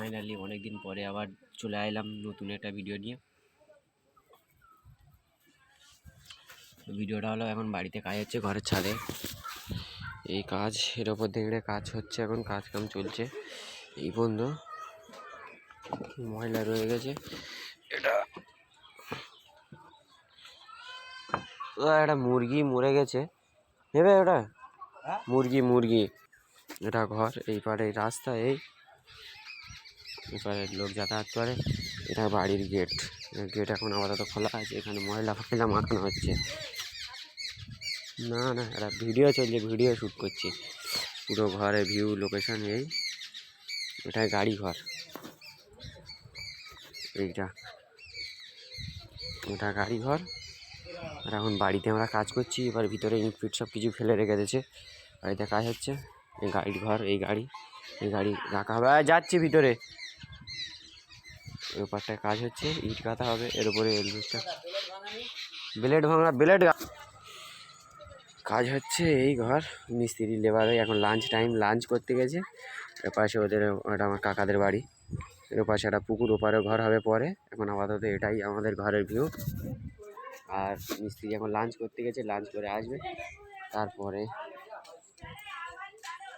Finally অনেক দিন পরে আবার চলে এলাম নতুন একটা ভিডিও নিয়ে। ভিডিওটা হলো এখন বাড়িতে কাজ হচ্ছে ঘরের ছাদে। এই কাজ এর ওপর দেখলে কাজ হচ্ছে এখন কাজ কাম চলছে। এই বন্ধু ময়লা রয়ে গেছে। এটা ও একটা মুরগি মরে গেছে। নেবে ওটা? মুরগি মুরগি। এটা ঘর এই পারে রাস্তা এই এপারে লোক যাতায়াত করে। এটা বাড়ির গেট গেট এখন আপাতত খোলা আছে। এখানে ময়লা ফয়লা মাখানো হচ্ছে। না না এটা ভিডিও চলছে ভিডিও শ্যুট করছি। পুরো ঘরে ভিউ লোকেশন এই। এটাই গাড়ি ঘর। এইটা। এটা গাড়ি ঘর। আর এখন বাড়িতে আমরা কাজ করছি। এবার ভিতরে ইট ফিট সব কিছু ফেলে রেখে দিয়েছে। বাড়িতে কাজ হচ্ছে। এই গাড়ির ঘর, এই গাড়ি। এই গাড়ি রাখা হবে। যাচ্ছি ভিতরে। ওই কাজ হচ্ছে, ইট গাঁথা হবে, এর উপরে এলবিসটা। ব্লেড ভাঙা, ব্লেড কাজ হচ্ছে এই ঘর, মিস্ত্রি লেবারে এখন লাঞ্চ টাইম লাঞ্চ করতে গেছে। এর পাশে ওদের, ওটা আমার কাকাদের বাড়ি। এর পাশে একটা পুকুর, ওপারে ঘর হবে পরে। এখন আপাতত এটাই আমাদের ঘরের ভিউ আর মিস্ত্রি এখন লাঞ্চ করতে গেছে লাঞ্চ করে আসবে। তারপরে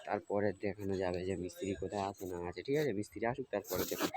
তারপরে দেখানো যাবে যে মিস্ত্রি কোথায় আছে না আছে, ঠিক আছে? মিস্ত্রি আসুক, তারপরে দেখুন